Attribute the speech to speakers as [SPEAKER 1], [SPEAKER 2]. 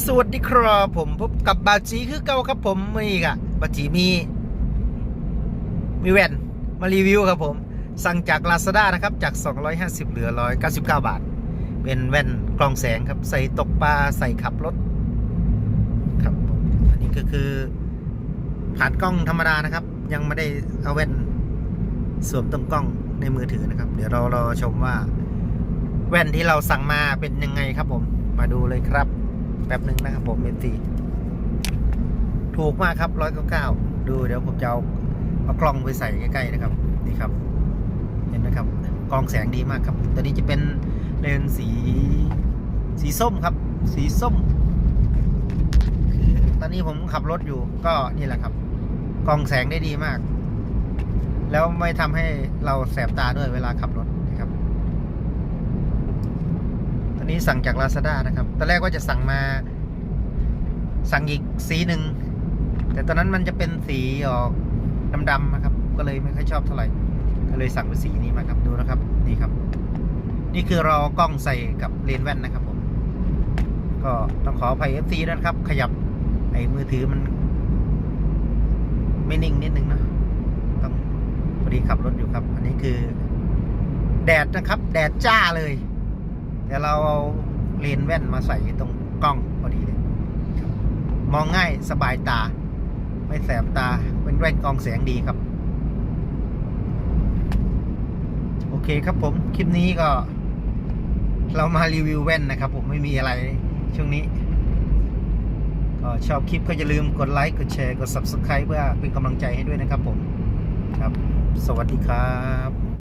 [SPEAKER 1] สวัสดีครับผมพบกับบาจีคือเก่าครับผมมื่อนี้กะบาจีมี มีแว่นมารีวิวครับผม สั่งจาก Lazada นะครับ จาก 250 เหลือ 199 บาท เป็นแว่นกรองแสงครับ ใส่ตกปลาใส่ขับรถ ครับผมอันนี้ก็คือ ผ่านกล้องธรรมดานะครับ ยังไม่ได้เอาแว่นสวมตรงกล้องในมือถือนะครับ เดี๋ยวเรารอชมว่า แว่นที่เราสั่งมาเป็นยังไงครับผมมาดูเลยครับ ป๊บหนึ่งนะครับผมเอซีถูกมากครับร้อยเก้าเก้าดูเดี๋ยวผมจะเอาเอากล้องไปใส่ใกล้ๆนะครับ นี่ครับ เห็นไหมครับกล้องแสงดีมากครับ ตัวนี้จะเป็นเลนส์สี สีส้มครับ สีส้ม ตอนนี้ผมขับรถอยู่ก็นี่แหละครับกล้องแสงได้ดีมาก แล้วไม่ทำให้เราแสบตาด้วยเวลาขับรถ นี้สั่งจาก Lazada นะครับ ตอนแรกว่าจะสั่งมา สั่งอีกสีหนึ่ง แต่ตอนนั้นมันจะเป็นสีออกดำๆนะครับ ก็เลยไม่ค่อยชอบเท่าไหร่ ก็เลยสั่งเป็นสีนี้มาครับ ดูนะครับ นี่ครับ นี่คือเราเอกล้องใส่กับเลนส์แว่นนะครับผม ก็ต้องขออภัย FC ด้วยนะครับ ขยับไอ้มือถือมัน ไม่นิ่งนิดนึงนะ ต้องพอดีขับรถอยู่ครับ อันนี้คือ แดดนะครับ แดดจ้าเลย แต่เราเอาเลนแว่นมาใส่ตรงกล้องพอดีเลยมองง่ายสบายตา ไม่แสบตาเป็นแว่นกองแสงดีครับ โอเคครับผม คลิปนี้ก็ เรามารีวิวแว่นนะครับ ผมไม่มีอะไรช่วงนี้ก็ชอบคลิปก็อย่าลืมกดไลค์กดแชร์กด Subscribe เพื่อเป็นกำลังใจให้ด้วยนะครับผมครับ สวัสดีครับ